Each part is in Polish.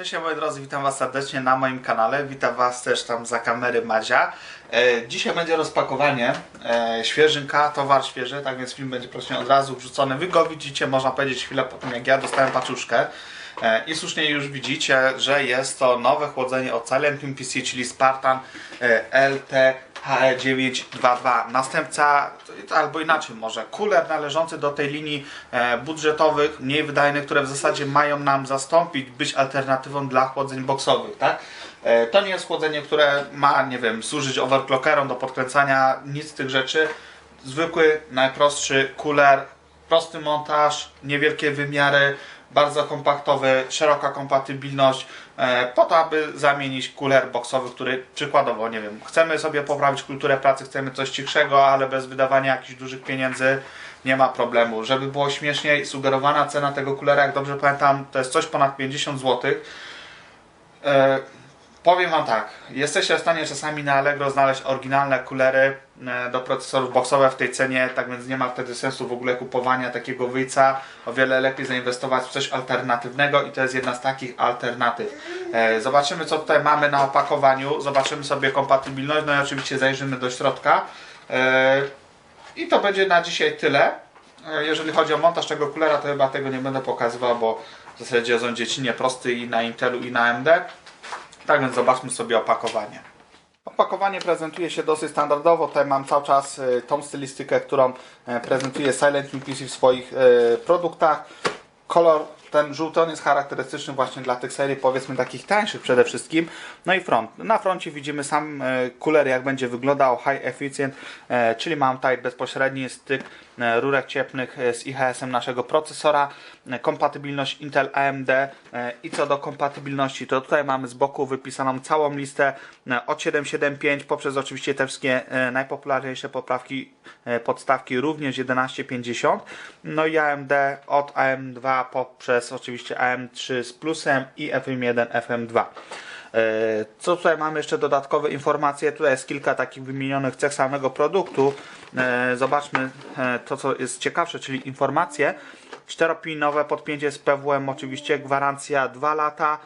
Cześć moi drodzy, witam was serdecznie na moim kanale. Witam was też tam za kamery Madzia. E, dzisiaj będzie rozpakowanie. E, świeżynka, towar świeży, tak więc film będzie praktycznie od razu wrzucony. Wy go widzicie, można powiedzieć chwilę po tym jak ja dostałem paczuszkę. E, I słusznie już widzicie, że jest to nowe chłodzenie od Silent PC, czyli Spartan e, LT HE922. Następca, albo inaczej może, cooler należący do tej linii e, budżetowych, mniej wydajnych, które w zasadzie mają nam zastąpić, być alternatywą dla chłodzeń boxowych, tak? E, To nie jest chłodzenie, które ma, nie wiem, służyć overclockerom do podkręcania, nic z tych rzeczy. Zwykły, najprostszy cooler, prosty montaż, niewielkie wymiary, bardzo kompaktowy, szeroka kompatybilność, e, po to, aby zamienić cooler boxowy, który przykładowo, nie wiem, chcemy sobie poprawić kulturę pracy, chcemy coś cichszego, ale bez wydawania jakichś dużych pieniędzy, nie ma problemu. Żeby było śmieszniej, sugerowana cena tego coolera, jak dobrze pamiętam, to jest coś ponad 50 zł. Powiem Wam tak, jesteście w stanie czasami na Allegro znaleźć oryginalne kulery e, do procesorów boxowe w tej cenie, tak więc nie ma wtedy sensu w ogóle kupowania takiego wyjca. O wiele lepiej zainwestować w coś alternatywnego i to jest jedna z takich alternatyw. E, Zobaczymy co tutaj mamy na opakowaniu, zobaczymy sobie kompatybilność, no i oczywiście zajrzymy do środka. E, I to będzie na dzisiaj tyle. Jeżeli chodzi o montaż tego kulera, to chyba tego nie będę pokazywał, bo w zasadzie są dziecinie prosty i na Intelu i na AMD. Tak więc zobaczmy sobie opakowanie. Opakowanie prezentuje się dosyć standardowo. Tutaj mam cały czas y, tą stylistykę, którą e, prezentuje Silent PC w swoich e, produktach. Kolor ten żółty on jest charakterystyczny właśnie dla tych serii, powiedzmy takich tańszych przede wszystkim. No i front. Na froncie widzimy sam e, cooler, jak będzie wyglądał high efficient, e, czyli mam tutaj bezpośredni styk e, rurek cieplnych z IHS-em naszego procesora, kompatybilność Intel AMD i co do kompatybilności, to tutaj mamy z boku wypisaną całą listę od 775 poprzez oczywiście te wszystkie najpopularniejsze poprawki, podstawki również 1150, no i AMD od AM2 poprzez oczywiście AM3 z plusem i FM1, FM2. E, Co tutaj mamy jeszcze dodatkowe informacje? Tutaj jest kilka takich wymienionych cech samego produktu. E, Zobaczmy e, to, co jest ciekawsze, czyli informacje. Czteropinowe podpięcie z PWM, oczywiście gwarancja 2 lata.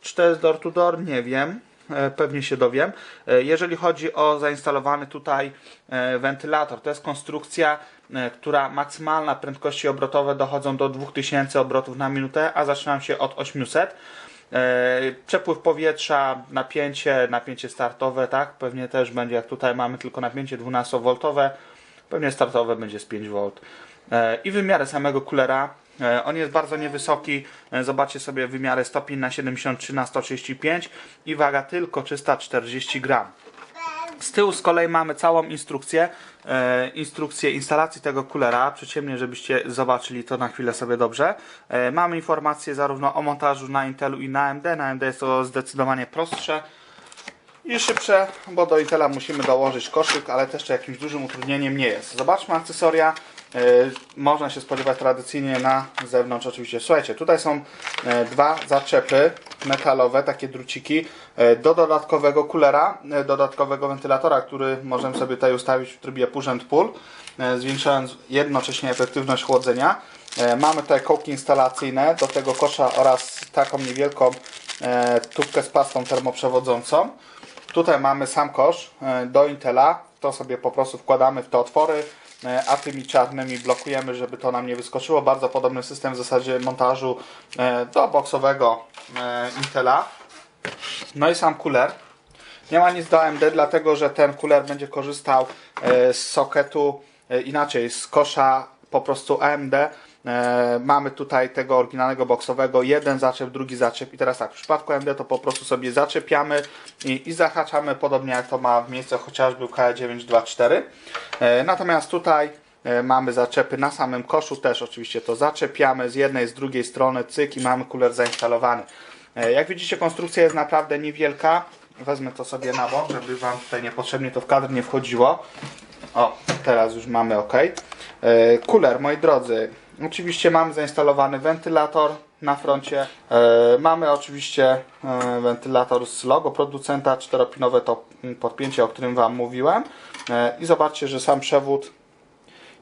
Czy to jest door to door? Nie wiem. E, Pewnie się dowiem. E, Jeżeli chodzi o zainstalowany tutaj e, wentylator, to jest konstrukcja, która maksymalna prędkości obrotowe dochodzą do 2000 obrotów na minutę, a zaczynają się od 800. E, Przepływ powietrza, napięcie, napięcie startowe, tak? Pewnie też będzie, jak tutaj mamy tylko napięcie 12V, pewnie startowe będzie z 5V. E, I wymiary samego kulera. E, On jest bardzo niewysoki. E, Zobaczcie sobie wymiary stopień na 73 na 135 i waga tylko 340 gram. Z tyłu z kolei mamy całą instrukcję, e, instrukcję instalacji tego kulera, przyciemnie, żebyście zobaczyli to na chwilę sobie dobrze. Mamy informacje zarówno o montażu na Intelu i na AMD. Na AMD jest to zdecydowanie prostsze i szybsze, bo do Intela musimy dołożyć koszyk, ale też to jakimś dużym utrudnieniem nie jest. Zobaczmy akcesoria. E, Można się spodziewać tradycyjnie na zewnątrz oczywiście. Słuchajcie, tutaj są e, dwa zaczepy metalowe, takie druciki e, do dodatkowego kulera, dodatkowego wentylatora, który możemy sobie tutaj ustawić w trybie push and pull, zwiększając jednocześnie efektywność chłodzenia. Mamy tutaj kołki instalacyjne do tego kosza oraz taką niewielką tubkę z pastą termoprzewodzącą. Tutaj mamy sam kosz do Intela. To sobie po prostu wkładamy w te otwory, a tymi czarnymi blokujemy, żeby to nam nie wyskoczyło. Bardzo podobny system w zasadzie montażu e, do boksowego e, Intela. No i sam cooler. Nie ma nic do AMD, dlatego że ten cooler będzie korzystał e, z socketu, e, inaczej z kosza po prostu AMD. E, Mamy tutaj tego oryginalnego boksowego, jeden zaczep, drugi zaczep i teraz tak, w przypadku AMD to po prostu sobie zaczepiamy i, i zahaczamy, podobnie jak to ma miejsce chociażby w KE924. E, Natomiast tutaj e, mamy zaczepy na samym koszu, też oczywiście to zaczepiamy z jednej, z drugiej strony, cyk i mamy cooler zainstalowany. Jak widzicie konstrukcja jest naprawdę niewielka. Wezmę to sobie na bok, żeby Wam tutaj niepotrzebnie to w kadr nie wchodziło. O, teraz już mamy ok. Cooler, moi drodzy. Oczywiście mamy zainstalowany wentylator na froncie. E, Mamy oczywiście e, wentylator z logo producenta, czteropinowe to podpięcie, o którym Wam mówiłem. E, I zobaczcie, że sam przewód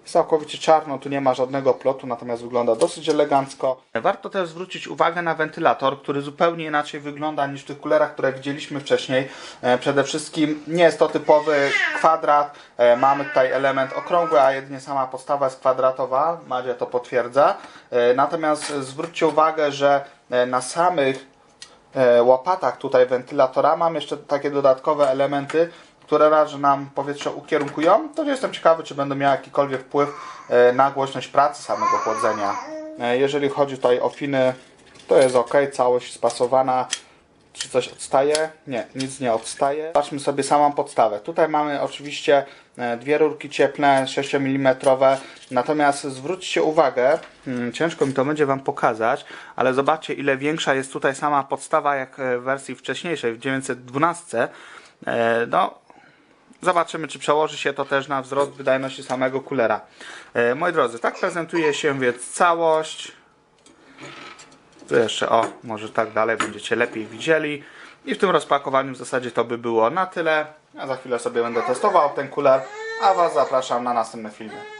Jest całkowicie czarno, tu nie ma żadnego plotu, natomiast wygląda dosyć elegancko. Warto też zwrócić uwagę na wentylator, który zupełnie inaczej wygląda niż w tych kulerach, które widzieliśmy wcześniej. E, Przede wszystkim nie jest to typowy kwadrat, E, mamy tutaj element okrągły, a jedynie sama podstawa jest kwadratowa, Madzia to potwierdza. E, Natomiast zwróćcie uwagę, że na samych łopatach tutaj wentylatora mam jeszcze takie dodatkowe elementy, które raz, że nam powietrze ukierunkują, to jestem ciekawy, czy będą miały jakikolwiek wpływ e, na głośność pracy samego chłodzenia. E, Jeżeli chodzi tutaj o finy, to jest ok, całość spasowana. Czy coś odstaje? Nie, nic nie odstaje. Patrzmy sobie samą podstawę. Tutaj mamy oczywiście e, dwie rurki cieplne 6 mm, natomiast zwróćcie uwagę, hmm, ciężko mi to będzie Wam pokazać, ale zobaczcie ile większa jest tutaj sama podstawa jak w wersji wcześniejszej, w 912. E, No, Zobaczymy, czy przełoży się to też na wzrost wydajności samego kulera. E, moi drodzy, tak prezentuje się więc całość. Tu jeszcze, o, może tak dalej będziecie lepiej widzieli. I w tym rozpakowaniu w zasadzie to by było na tyle. Ja za chwilę sobie będę testował ten kuler, a Was zapraszam na następne filmy.